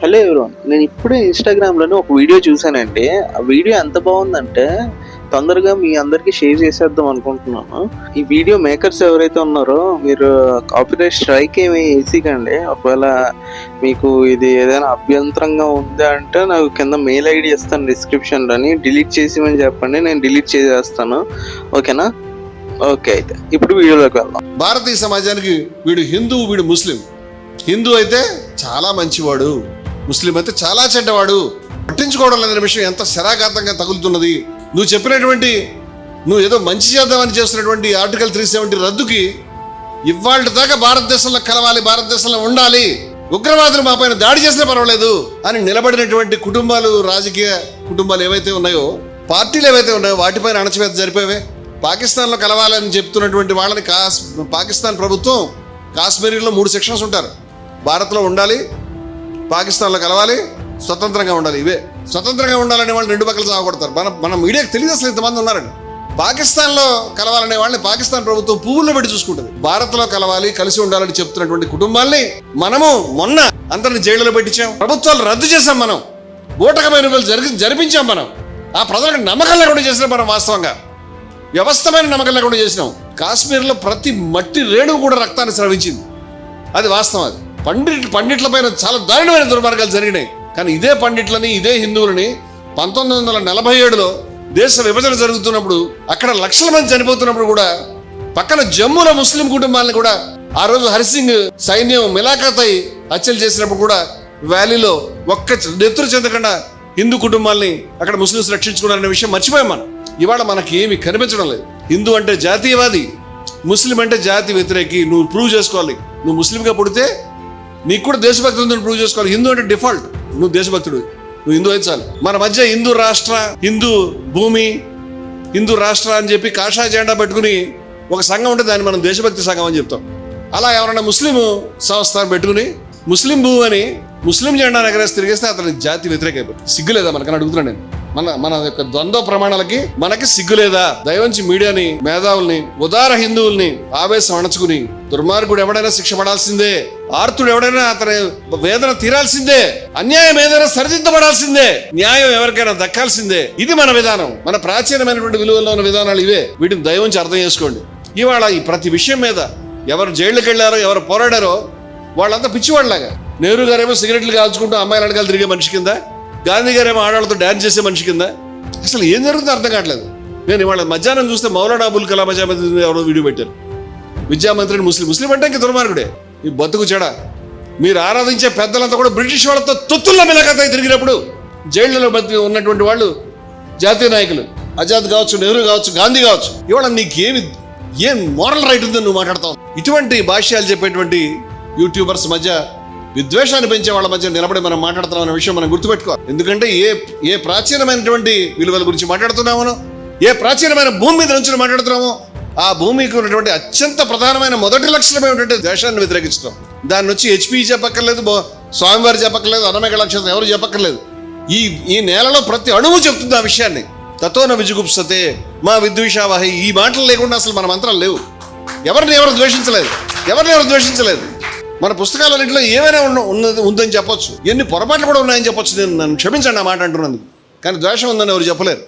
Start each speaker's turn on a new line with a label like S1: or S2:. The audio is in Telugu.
S1: హలో ఎవరు నేను ఇప్పుడే ఇన్స్టాగ్రామ్లోనే ఒక వీడియో చూసానండి ఆ వీడియో ఎంత బాగుందంటే తొందరగా మీ అందరికీ షేర్ చేసేద్దాం అనుకుంటున్నాను. ఈ వీడియో మేకర్స్ ఎవరైతే ఉన్నారో మీరు కాపీరైట్ స్ట్రైక్ ఏమి వేసికండి. ఒకవేళ మీకు ఇది ఏదైనా అభ్యంతరంగా ఉందా అంటే నాకు కింద మెయిల్ ఐడి ఇస్తాను డిస్క్రిప్షన్లోని డిలీట్ చేసేమని చెప్పండి. నేను డిలీట్ చేసేస్తాను. ఓకేనా ఓకే అయితే. ఇప్పుడు వీడియోలోకి వెళ్దాం.
S2: భారతీయ సమాజానికి వీడు హిందూ వీడు ముస్లిం. హిందూ అయితే చాలా మంచివాడు. ముస్లిం అయితే చాలా చెడ్డవాడు. పట్టించుకోవడం లేదనే విషయం ఎంత శరాఘాతంగా తగులుతున్నది. నువ్వు చెప్పినటువంటి నువ్వు ఏదో మంచి చేద్దామని చేస్తున్నటువంటి ఆర్టికల్ త్రీ సెవెంటీ రద్దుకి ఇవాళ దాకా భారతదేశంలో కలవాలి భారతదేశంలో ఉండాలి. ఉగ్రవాదులు మా పైన దాడి చేసినా పర్వాలేదు. అని నిలబడినటువంటి కుటుంబాలు రాజకీయ కుటుంబాలు ఏవైతే ఉన్నాయో పార్టీలు ఏవైతే ఉన్నాయో వాటిపైన అణచివేత జరిపేవే. పాకిస్తాన్లో కలవాలని చెప్తున్నటువంటి వాళ్ళని కాస్ పాకిస్తాన్ ప్రభుత్వం కాశ్మీరీలో మూడు సెక్షన్స్ ఉంటారు. భారత్లో ఉండాలి పాకిస్తాన్లో కలవాలి స్వతంత్రంగా ఉండాలి. ఇవే. స్వతంత్రంగా ఉండాలనే వాళ్ళు రెండు పక్కల సాగొడతారు మన మన మీడియాకి తెలియదు అసలు ఇంతమంది ఉన్నారండి పాకిస్తాన్లో కలవాలనే వాళ్ళని పాకిస్తాన్ ప్రభుత్వం పువ్వుల్లో పెట్టి చూసుకుంటుంది. భారత్లో కలవాలి కలిసి ఉండాలని చెప్తున్నటువంటి కుటుంబాల్ని మనము మొన్న అందరిని జైలులో పెట్టించాం. ప్రభుత్వాలు రద్దు చేశాం మనం. బూటకమైన వాళ్ళు జరిగి జరిపించాం మనం. ఆ ప్రజలకు నమ్మకం లేకుండా చేసినాం మనం వాస్తవంగా. వ్యవస్థమైన నమ్మకం లేకుండా చేసినాం. కాశ్మీర్లో ప్రతి మట్టి రేణువు కూడా రక్తాన్ని స్రవించింది. అది వాస్తవం అది. పండిట్ పండిట్ల పైన చాలా దారుణమైన దుర్మార్గాలు జరిగినాయి. కానీ ఇదే పండిట్లని ఇదే హిందువులని పంతొమ్మిది వందల నలభై ఏడులో దేశ విభజన జరుగుతున్నప్పుడు అక్కడ లక్షల మంది చనిపోతున్నప్పుడు కూడా పక్కన జమ్ముల ముస్లిం కుటుంబాలను కూడా ఆ రోజు హరిసింగ్ సైన్యం మిలాఖాతై హత్యలు చేసినప్పుడు కూడా వ్యాలీలో ఒక్క నెత్తురు చెందకుండా హిందూ కుటుంబాల్ని అక్కడ ముస్లింస్ రక్షించుకున్నారనే విషయం మర్చిపోయాం మనం. ఇవాళ మనకి ఏమి కనిపించడం లేదు. హిందూ అంటే జాతీయవాది ముస్లిం అంటే జాతి వ్యతిరేకి నువ్వు ప్రూవ్ చేసుకోవాలి. నువ్వు ముస్లింగా పుడితే నీకు కూడా దేశభక్తి ఉందని ప్రూవ్ చేసుకోవాలి. హిందూ అంటే డిఫాల్ట్ నువ్వు దేశభక్తుడు. నువ్వు హిందూ అయితే చాలు మన మధ్య హిందూ రాష్ట్ర హిందూ భూమి హిందూ రాష్ట్ర అని చెప్పి కాషాయ జెండా పెట్టుకుని ఒక సంఘం ఉంటే దాన్ని మనం దేశభక్తి సంఘం అని చెప్తాం. అలా ఎవరైనా ముస్లిం సంస్థ పెట్టుకుని ముస్లిం భూ అని ముస్లిం జెండా ఎగరేసి తిరిగేస్తే అతని జాతి వ్యతిరేక అయిపోతుంది. సిగ్గులేదా మనకని అడుగుతున్నాను నేను. మన మన యొక్క ద్వంద్వ ప్రమాణాలకి మనకి సిగ్గులేదా? దయవంచి మీడియాని మేధావుల్ని ఉదార హిందువుల్ని ఆవేశం అణచుకుని దుర్మార్గుడు ఎవడైనా శిక్ష పడాల్సిందే ఆర్తుడు ఎవడైనా అతని వేదన తీరాల్సిందే అన్యాయం ఏదైనా సరిదిద్దబడాల్సిందే న్యాయం ఎవరికైనా దక్కాల్సిందే. ఇది మన విధానం. మన ప్రాచీనమైనటువంటి విలువల్లో ఉన్న విధానాలు ఇవే. వీటిని దయవంచి అర్థం చేసుకోండి. ఇవాళ ఈ ప్రతి విషయం మీద ఎవరు జైళ్ళకి వెళ్ళారో ఎవరు పోరాడారో వాళ్ళంతా పిచ్చివాళ్ళలాగా. నెహ్రూ గారేమో సిగరెట్లు కాల్చుకుంటూ అమ్మాయిలు అడగాలి తిరిగే మనిషి కింద గాంధీ గారేమో ఆడవాళ్ళతో డ్యాన్స్ చేసే మనిషి కింద. అసలు ఏం జరుగుతుందో అర్థం కావట్లేదు. నేను ఇవాళ మధ్యాహ్నం చూస్తే మౌలానా అబుల్ కలాం అజామద్ ఎవరో వీడియో పెట్టారు. విద్యామంత్రిని ముస్లిం ముస్లిం అంటే ఇంక దుర్మార్గుడే. ఈ బతుకు చెడ. మీరు ఆరాధించే పెద్దలంతా కూడా బ్రిటిష్ వాళ్ళతో తొత్తుల్లో మిలకత తిరిగినప్పుడు జైళ్ళలో బతికి ఉన్నటువంటి వాళ్ళు జాతీయ నాయకులు. ఆజాద్ కావచ్చు నెహ్రూ కావచ్చు గాంధీ కావచ్చు. ఇవాళ నీకేమి ఏం మోరల్ రైట్ ఉందని నువ్వు మాట్లాడతావు? ఇటువంటి భాష్యాలు చెప్పేటువంటి యూట్యూబర్స్ మధ్య విద్వేషాన్ని పెంచే వాళ్ళ మధ్య నిలబడి మనం మాట్లాడుతున్నాం అనే విషయం మనం గుర్తుపెట్టుకోవాలి. ఎందుకంటే ఏ ఏ ప్రాచీనమైనటువంటి విలువల గురించి మాట్లాడుతున్నామో ఏ ప్రాచీనమైన భూమి మీద నుంచి మాట్లాడుతున్నామో ఆ భూమికి ఉన్నటువంటి అత్యంత ప్రధానమైన మొదటి లక్షణం ఏమిటంటే ద్వేషాన్ని వ్యతిరేకించడం. దాని నుంచి హెచ్పి చెప్పక్కర్లేదు బో- స్వామివారి చెప్పక్కర్లేదు అనమేక లక్షణం ఎవరు చెప్పక్కర్లేదు. ఈ ఈ నేలలో ప్రతి అణువు చెప్తుంది ఆ విషయాన్ని. తతోన విజుగుప్సతే మా విద్వేషావహి ఈ మాటలు లేకుండా అసలు మన మంత్రాలు లేవు. ఎవరిని ఎవరు ద్వేషించలేదు? ఎవరిని ఎవరు ద్వేషించలేదు? మన పుస్తకాలన్నింటిలో ఏమైనా ఉన్న ఉన్నది ఉందని చెప్పొచ్చు. ఎన్ని పొరపాట్లు కూడా ఉన్నాయని చెప్పొచ్చు. నేను నన్ను క్షమించండి ఆ మాట అంటున్నందుకు. కానీ ద్వేషం ఉందని ఎవరు చెప్పలేరు.